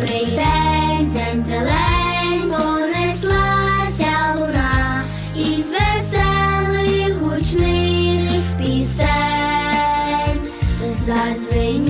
Добрий день, день зелень, понеслася луна із веселих гучних пісень. Задзвень